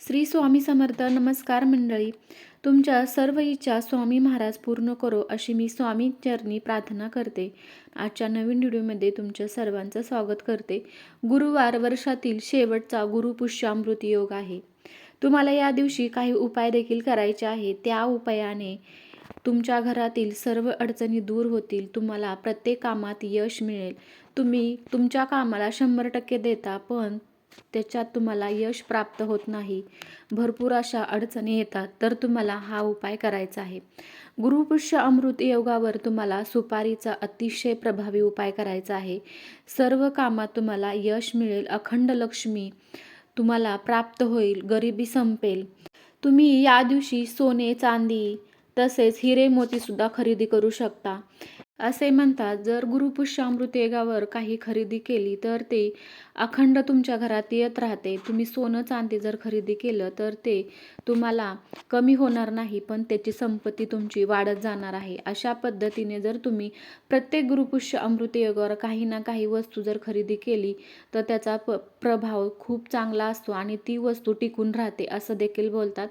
श्री स्वामी समर्थ नमस्कार मंडळी. तुमच्या सर्व इच्छा स्वामी महाराज पूर्ण करो अशी मी स्वामी चरणी प्रार्थना करते. आजच्या नवीन व्हिडिओमध्ये तुमच्या सर्वांचं स्वागत करते. गुरुवार वर्षातील शेवटचा गुरुपुष्यामृत योग आहे. तुम्हाला या दिवशी काही उपाय देखील करायचे आहे त्या उपायाने तुमच्या घरातील सर्व अडचणी दूर होतील. तुम्हाला प्रत्येक कामात यश मिळेल. तुम्ही तुमच्या कामाला शंभर टक्के देता पण त्याच्यात तुम्हाला यश प्राप्त होत नाही. भरपूर अशा अडचणी येतात. तर तुम्हाला हा उपाय करायचा आहे. गुरुपुष्य अमृत योगावर तुम्हाला सुपारीचा अतिशय प्रभावी उपाय करायचा आहे. सर्व कामात तुम्हाला यश मिळेल. अखंड लक्ष्मी तुम्हाला प्राप्त होईल. गरिबी संपेल. तुम्ही या दिवशी सोने चांदी तसेच हिरे मोतीसुद्धा खरेदी करू शकता. असे म्हणतात जर गुरुपुष्यामृत योगावर काही खरेदी केली तर ते अखंड तुमच्या घरात येत राहते. तुम्ही सोनं चांदी जर खरेदी केलं तर ते तुम्हाला कमी होणार नाही पण त्याची संपत्ती तुमची वाढत जाणार आहे. अशा पद्धतीने जर तुम्ही प्रत्येक गुरुपुष्य अमृत योगावर काही ना काही वस्तू जर खरेदी केली तर त्याचा प प्रभाव खूप चांगला असतो आणि ती वस्तू टिकून राहते असं देखील बोलतात.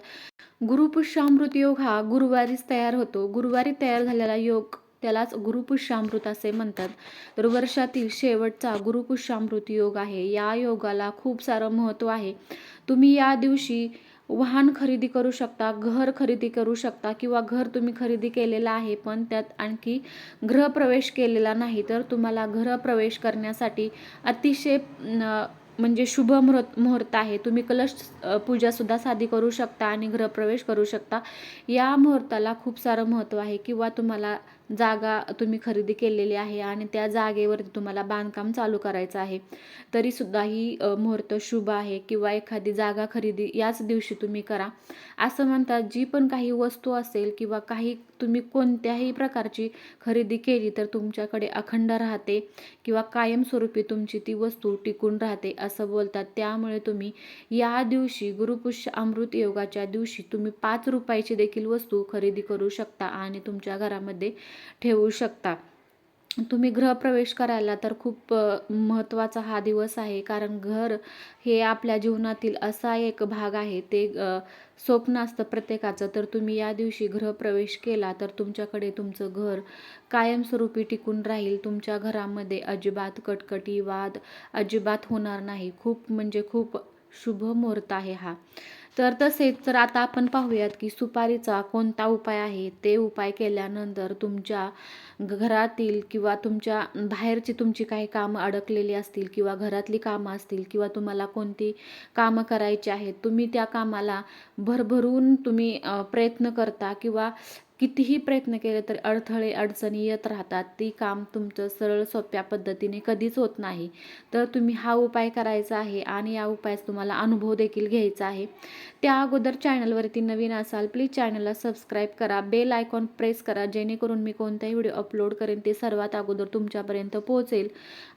गुरुपुष्यामृत योग हा गुरुवारीच तयार होतो. गुरुवारी तयार झालेला योग त्यालाच गुरुपुष्यामृत असे म्हणतात. तर वर्षातील शेवटचा गुरुपुष्यामृत योग आहे. या योगाला खूप सारं महत्त्व आहे. तुम्ही या दिवशी वाहन खरेदी करू शकता घर खरेदी करू शकता किंवा घर तुम्ही खरेदी केलेलं आहे पण त्यात आणखी गृहप्रवेश केलेला नाही. तर तुम्हाला गृहप्रवेश करण्यासाठी अतिशय म्हणजे शुभ मुहूर्त मुहूर्त आहे. तुम्ही कलश पूजासुद्धा साधी करू शकता आणि गृहप्रवेश करू शकता. या मुहूर्ताला खूप सारं महत्त्व आहे. किंवा तुम्हाला जागा तुम्ही खरेदी केलेली आहे आणि त्या जागेवरती तुम्हाला बांधकाम चालू करायचं आहे. तरीसुद्धा ही मुहूर्त शुभ आहे. किंवा एखादी जागा खरेदी याच दिवशी तुम्ही करा. असं म्हणतात जी पण काही वस्तू असेल किंवा काही तुम्ही कोणत्याही प्रकारची खरेदी केली तर तुमच्याकडे अखंड राहते. किंवा कायमस्वरूपी तुमची ती वस्तू टिकून राहते असं बोलतात. त्यामुळे तुम्ही या दिवशी गुरुपुष्य अमृत योगाच्या दिवशी तुम्ही पाच रुपयाची देखील वस्तू खरेदी करू शकता आणि तुमच्या घरामध्ये ठेवू शकता. तुम्ही गृहप्रवेश करायला तर खूप महत्त्वाचा हा दिवस आहे. कारण घर हे आपल्या जीवनातील असा एक भाग आहे. ते स्वप्न असतं प्रत्येकाचं. तर तुम्ही या दिवशी गृहप्रवेश केला तर तुमच्याकडे तुमचं घर कायमस्वरूपी टिकून राहील. तुमच्या घरामध्ये अजिबात कटकटी वाद अजिबात होणार नाही. खूप म्हणजे खूप शुभ मुहूर्त आहे हा. तर तसेच तर आता आपण पाहूयात की सुपारीचा कोणता उपाय आहे? ते उपाय केल्यानंतर तुमच्या घरातील किंवा तुमच्या बाहेरची तुमची काही कामं अडकलेली असतील किंवा घरातली कामं असतील किंवा तुम्हाला कोणती कामं करायची आहेत तुम्ही त्या कामाला भरभरून तुम्ही प्रयत्न करता किंवा कितीही प्रयत्न केले तरी अडथळे अडचणी येत राहतात. ती काम तुमचं सरळ सोप्या पद्धतीने कधीच होत नाही. तर तुम्ही हा उपाय करायचा आहे आणि या उपायास तुम्हाला अनुभव देखील घ्यायचा आहे. त्या अगोदर चॅनलवरती नवीन असाल प्लीज चॅनलला सबस्क्राईब करा. बेल आयकॉन प्रेस करा जेणेकरून मी कोणताही व्हिडिओ अपलोड करेन ते सर्वात अगोदर तुमच्यापर्यंत पोहोचेल.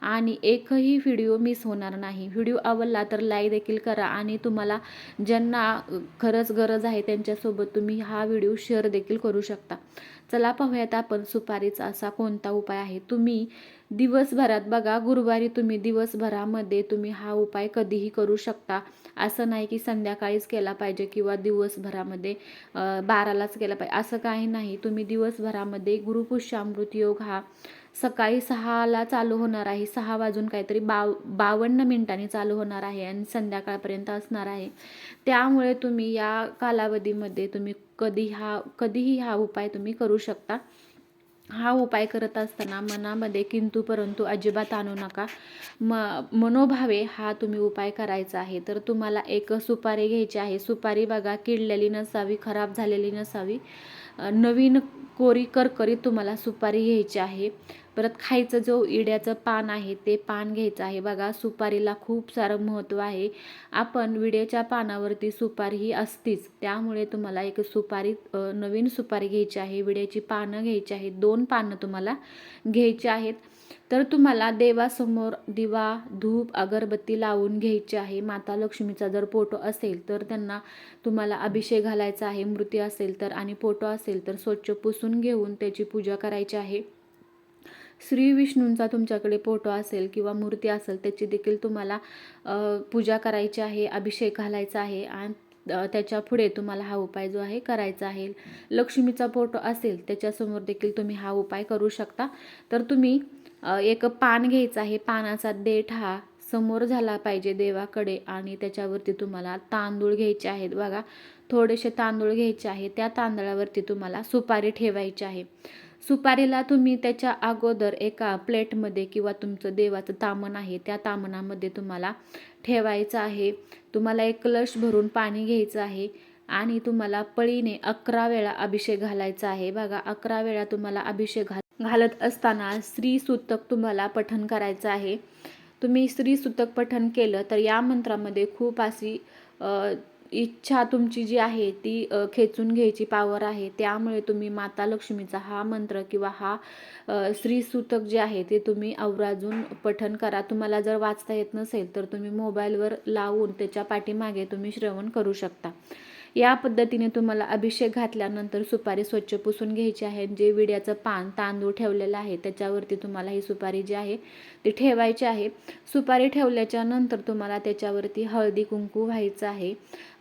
आणि एकही व्हिडिओ मिस होणार नाही. व्हिडिओ आवडला तर लाईक देखील करा आणि तुम्हाला ज्यांना खरंच गरज आहे त्यांच्यासोबत तुम्ही हा व्हिडिओ शेअर देखील करू शकता. शकता. चला पाहूयात आपण सुपारीचा असा कोणता उपाय आहे? तुम्ही दिवसभरात बघा गुरुवारी तुम्ही दिवसभरामध्ये तुम्ही हा उपाय कधीही करू शकता. असं नाही की संध्याकाळीच केला पाहिजे किंवा दिवसभरामध्ये बारालाच केला पाहिजे. असं काही नाही. तुम्ही दिवसभरामध्ये गुरुपुष्यामृत योग हा सकाळी सहाला चालू होणार आहे. सहा वाजून काहीतरी बाव बावन्न मिनिटांनी चालू होणार आहे आणि संध्याकाळपर्यंत असणार आहे. त्यामुळे तुम्ही या कालावधीमध्ये तुम्ही कधी हा कधीही हा उपाय तुम्ही करू शकता. हा उपाय करत असताना मनामध्ये किंतु परंतु अजिबात आणू नका. म मनोभावे हा तुम्ही उपाय करायचा आहे. तर तुम्हाला एक सुपारी घ्यायची आहे. सुपारी बघा किडलेली नसावी खराब झालेली नसावी. नवीन कोरी करकरीत तुम्हाला सुपारी घ्यायची आहे. परत खायचं जो इड्याचं पान आहे ते पान घ्यायचं आहे. बघा सुपारीला खूप सारं महत्त्व आहे. आपण विड्याच्या पानावरती सुपारी ही असतीच. त्यामुळे तुम्हाला एक सुपारी नवीन सुपारी घ्यायची आहे. विड्याची पानं घ्यायची आहेत. दोन पानं तुम्हाला घ्यायची आहेत. तर तुम्हाला देवासमोर दिवा धूप अगरबत्ती लावून घ्यायची आहे. माता लक्ष्मीचा जर फोटो असेल तर त्यांना तुम्हाला अभिषेक घालायचा आहे. मृती असेल तर आणि फोटो असेल तर स्वच्छ पुसून घेऊन त्याची पूजा करायची आहे. श्री विष्णूंचा तुमच्याकडे फोटो असेल किंवा मूर्ती असेल त्याची देखील तुम्हाला पूजा करायची आहे अभिषेक घालायचा आहे आणि त्याच्या पुढे तुम्हाला हा उपाय जो आहे करायचा आहे. लक्ष्मीचा फोटो असेल त्याच्यासमोर देखील तुम्ही हा उपाय करू शकता. तर तुम्ही एक पान घ्यायचं आहे. पानाचा देठ हा समोर झाला पाहिजे देवाकडे आणि त्याच्यावरती तुम्हाला तांदूळ घ्यायचे आहेत. बघा थोडेसे तांदूळ घ्यायचे आहे. त्या तांदळावरती तुम्हाला सुपारी ठेवायची आहे. सुपारीला तुम्ही त्याच्या अगोदर एका प्लेटमध्ये किंवा तुमचं देवाचं तामण आहे त्या तामणामध्ये तुम्हाला ठेवायचं आहे. तुम्हाला एक कलश भरून पाणी घ्यायचं आहे आणि तुम्हाला पळीने अकरा वेळा अभिषेक घालायचा आहे. बघा अकरा वेळा तुम्हाला अभिषेक घाल घालत असताना स्त्री सूतक तुम्हाला पठण करायचं आहे. तुम्ही स्त्री सूतक पठण केलं तर या मंत्रामध्ये खूप अशी इच्छा तुमची जी आहे ती खेचून घ्यायची पावर आहे. त्यामुळे तुम्ही माता लक्ष्मीचा हा मंत्र किंवा हा श्रीसूतक जे आहे ते तुम्ही अवराजून पठन करा. तुम्हाला जर वाचता येत नसेल तर तुम्ही मोबाईलवर लावून त्याच्या पाठीमागे तुम्ही श्रवण करू शकता. या पद्धतीने तुम्हाला अभिषेक घातल्यानंतर सुपारी स्वच्छ पुसून घ्यायची आहे. जे विड्याचं पान तांदूळ ठेवलेलं आहे त्याच्यावरती तुम्हाला ही सुपारी जी आहे ती ठेवायची आहे. सुपारी ठेवल्याच्या नंतर तुम्हाला त्याच्यावरती हळदी कुंकू व्हायचं आहे.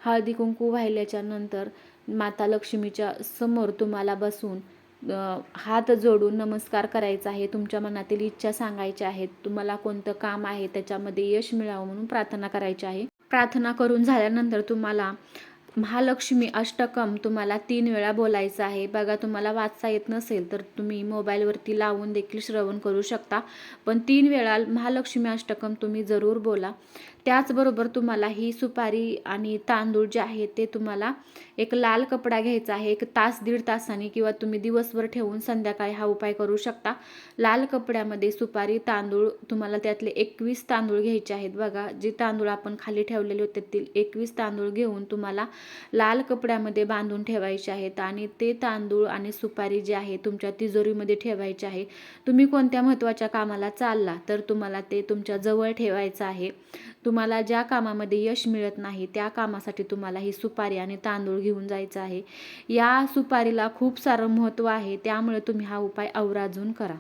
हळदी कुंकू व्हायल्याच्या नंतर माता लक्ष्मीच्या समोर तुम्हाला बसून हात जोडून नमस्कार करायचा आहे. तुमच्या मनातील इच्छा सांगायच्या आहेत. तुम्हाला कोणतं काम आहे त्याच्यामध्ये यश मिळावं म्हणून प्रार्थना करायची आहे. प्रार्थना करून झाल्यानंतर तुम्हाला महालक्ष्मी अष्टकम तुम्हाला तीन वेळा बोलायचं आहे. बघा तुम्हाला वाचता येत नसेल तर तुम्ही मोबाईलवरती लावून देखील श्रवण करू शकता. पण तीन वेळा महालक्ष्मी अष्टकम तुम्ही जरूर बोला. त्याचबरोबर तुम्हाला ही सुपारी आणि तांदूळ जे आहे ते तुम्हाला एक लाल कपडा घ्यायचा आहे. एक तास दीड तासाने किंवा तुम्ही दिवसभर ठेवून संध्याकाळी हा उपाय करू शकता. लाल कपड्यामध्ये सुपारी तांदूळ तुम्हाला त्यातले एकवीस तांदूळ घ्यायचे आहेत. बघा जे तांदूळ आपण खाली ठेवलेले होते ते एकवीस तांदूळ घेऊन तुम्हाला लाल कपड्यामध्ये बांधून ठेवायचे आहेत आणि ते तांदूळ आणि सुपारी जे आहे तुमच्या तिजोरीमध्ये ठेवायचे आहे. तुम्ही कोणत्या महत्त्वाच्या कामाला चालला तर तुम्हाला ते तुमच्या जवळ ठेवायचं आहे. तुम्हाला ज्या कामामध्ये यश मिळत नाही त्या कामासाठी तुम्हाला ही सुपारी आणि तांदूळ घेऊन जायचं आहे. या सुपारीला खूप सारं महत्त्व आहे त्यामुळे तुम्ही हा उपाय अवराजून करा.